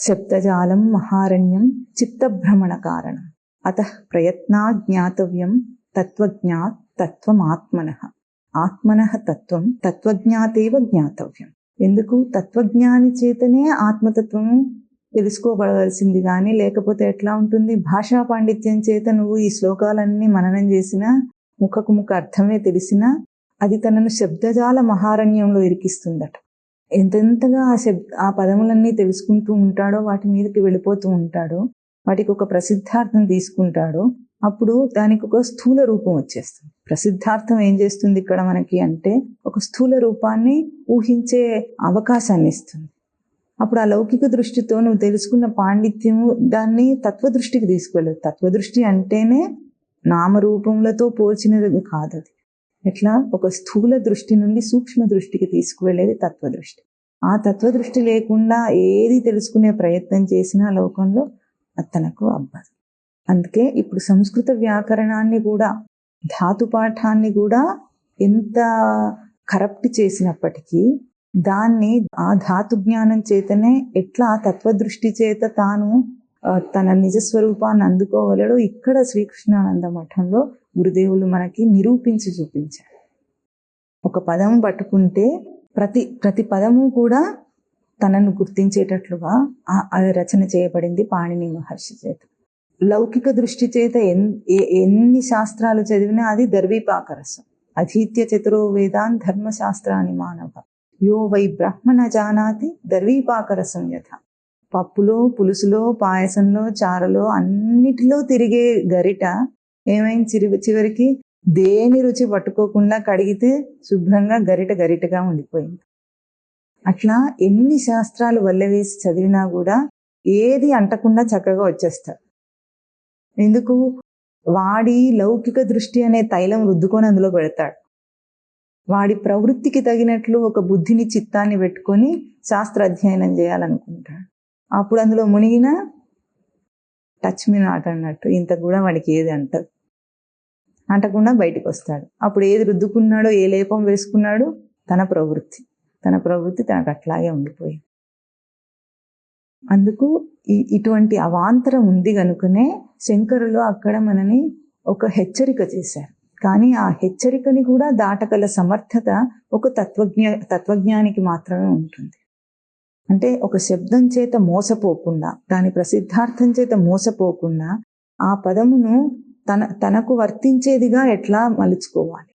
శబ్దజాలం మహారణ్యం చిత్తభ్రమణ కారణం అత ప్రయత్నా జ్ఞాతవ్యం తత్వజ్ఞాత్ తత్వమాత్మన ఆత్మన తత్వం తత్వజ్ఞాతేవ జ్ఞాతవ్యం ఎందుకు? తత్వజ్ఞాని చేతనే ఆత్మతత్వము తెలుసుకోబడవలసింది కానీ లేకపోతే ఎట్లా ఉంటుంది? భాషా పాండిత్యం చేత నువ్వు ఈ శ్లోకాలన్నీ మననం చేసిన ముఖకు ముఖ అర్థమే తెలిసినా అది తనను శబ్దజాల మహారణ్యంలో ఇరికిస్తుందట. ఎంతెంతగా ఆ శబ్ ఆ పదములన్నీ తెలుసుకుంటూ ఉంటాడో వాటి మీదకి వెళ్ళిపోతూ ఉంటాడో వాటికి ఒక ప్రసిద్ధార్థం తీసుకుంటాడో అప్పుడు దానికి ఒక స్థూల రూపం వచ్చేస్తుంది. ప్రసిద్ధార్థం ఏం చేస్తుంది ఇక్కడ మనకి అంటే ఒక స్థూల రూపాన్ని ఊహించే అవకాశాన్ని ఇస్తుంది. అప్పుడు ఆ లౌకిక దృష్టితో నువ్వు తెలుసుకున్న పాండిత్యము దాన్ని తత్వదృష్టికి తీసుకెళ్ళదు. తత్వదృష్టి అంటేనే నామరూపములతో పోల్చినది కాదు అది. ఎట్లా? ఒక స్థూల దృష్టి నుండి సూక్ష్మ దృష్టికి తీసుకువెళ్ళేది తత్వదృష్టి. ఆ తత్వదృష్టి లేకుండా ఏది తెలుసుకునే ప్రయత్నం చేసినా లోకంలో తనకు అబ్బదు. అందుకే ఇప్పుడు సంస్కృత వ్యాకరణాన్ని కూడా ధాతు పాఠాన్ని కూడా ఎంత కరప్ట్ చేసినప్పటికీ దాన్ని ఆ ధాతు జ్ఞానం చేతనే ఎట్లా తత్వదృష్టి చేత తాను తన నిజస్వరూపాన్ని అందుకోగలడో. ఇక్కడ శ్రీకృష్ణానంద మఠంలో గురుదేవులు మనకి నిరూపించి చూపించారు. ఒక పదం పట్టుకుంటే ప్రతి ప్రతి పదము కూడా తనను గుర్తించేటట్లుగా అది రచన చేయబడింది పాణిని మహర్షి చేత. లౌకిక దృష్టి చేత ఎన్ ఎన్ని శాస్త్రాలు చదివినా అది దర్వీపాకరసం. అధీత్య చతురో వేదాన్ ధర్మశాస్త్రాన్ని మానవ. యో వై బ్రహ్మణ జానాతి దర్వీపాకరసం యథ. పప్పులో పులుసులో పాయసంలో చారలో అన్నిటిలో తిరిగే గరిట ఏమైంది చిరి చివరికి దేని రుచి పట్టుకోకుండా కడిగితే శుభ్రంగా గరిట గరిటగా ఉండిపోయింది. అట్లా ఎన్ని శాస్త్రాలు వల్లవేసి చదివినా కూడా ఏది అంటకుండా చక్కగా వచ్చేస్తారు ఎందుకు? వాడి లౌకిక దృష్టి అనే తైలం రుద్దుకొని అందులో పెడతాడు. వాడి ప్రవృత్తికి తగినట్లు ఒక బుద్ధిని చిత్తాన్ని పెట్టుకొని శాస్త్ర అధ్యయనం చేయాలనుకుంటాడు. అప్పుడు అందులో మునిగిన టచ్ మీ నాట్ అన్నట్టు ఇంత కూడా వాడికి ఏది అంటారు అంటకుండా బయటికి వస్తాడు. అప్పుడు ఏది రుద్దుకున్నాడో ఏ లేపం వేసుకున్నాడు తన ప్రవృత్తి. తన ప్రవృత్తి తనకు అట్లాగే ఉండిపోయింది అందుకు ఇటువంటి అవాంతరం ఉంది కనుకనే శంకరులు అక్కడ మనని ఒక హెచ్చరిక చేశారు. కానీ ఆ హెచ్చరికని కూడా దాటగల సమర్థత ఒక తత్వజ్ఞ తత్వజ్ఞానికి మాత్రమే ఉంటుంది. అంటే ఒక శబ్దం చేత మోసపోకుండా దాని ప్రసిద్ధార్థం చేత మోసపోకుండా ఆ పదమును తన తనకు వర్తించేదిగా ఎట్లా మలుచుకోవాలి?